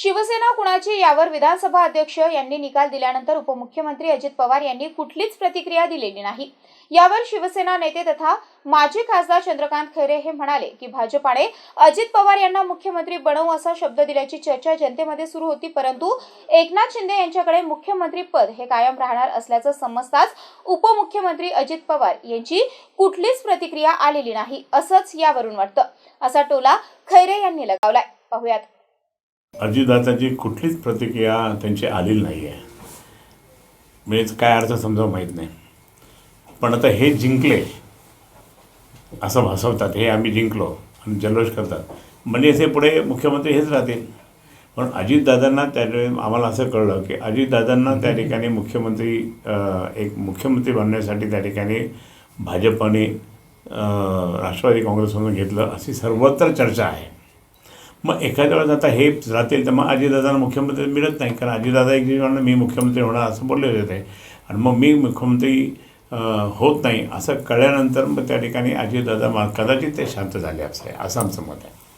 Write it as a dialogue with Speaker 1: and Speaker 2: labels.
Speaker 1: शिवसेना कुणाची यावर विधानसभा अध्यक्ष यांनी निकाल दिल्यानंतर उपमुख्यमंत्री अजित पवार यांनी कुठलीच प्रतिक्रिया दिलेली नाही. यावर शिवसेना नेते तथा माजी खासदार चंद्रकांत खैरे हे म्हणाले की भाजपाने अजित पवार यांना मुख्यमंत्री बनवू असा शब्द दिल्याची चर्चा जनतेमध्ये सुरू होती परंतु एकनाथ शिंदे यांच्याकडे मुख्यमंत्री पद हे कायम राहणार असल्याचं समजताच उपमुख्यमंत्री अजित पवार यांची कुठलीच प्रतिक्रिया आलेली नाही असंच यावरून वाटतं. असा टोला खैरे यांनी लगावलाय. पाहुयात.
Speaker 2: अजितदादांची कुठलीच प्रतिक्रिया त्यांची आलेली नाही आहे म्हणजे काय अर्थ समजा माहीत नाही. पण आता हे जिंकले असं भासवतात हे आम्ही जिंकलो आणि जल्लोष करतात. म्हणजे असे पुढे मुख्यमंत्री हेच राहतील. पण अजितदादांना त्यावेळी आम्हाला असं कळलं की अजितदादांना त्या ठिकाणी मुख्यमंत्री एक मुख्यमंत्री बनण्यासाठी त्या ठिकाणी भाजपने राष्ट्रवादी काँग्रेसमधून घेतलं अशी सर्वत्र चर्चा आहे. मग एखाद्या वेळेस आता हे राहतील तर मग अजितदादांना मुख्यमंत्री मिळत नाही कारण अजितदादा एक दिवस मी मुख्यमंत्री होणार असं बोलले होते ते. आणि मग मी मुख्यमंत्री होत नाही असं कळल्यानंतर मग त्या ठिकाणी अजितदादा मा- कदाचित ते शांत झाले असे असं आमचं मत आहे.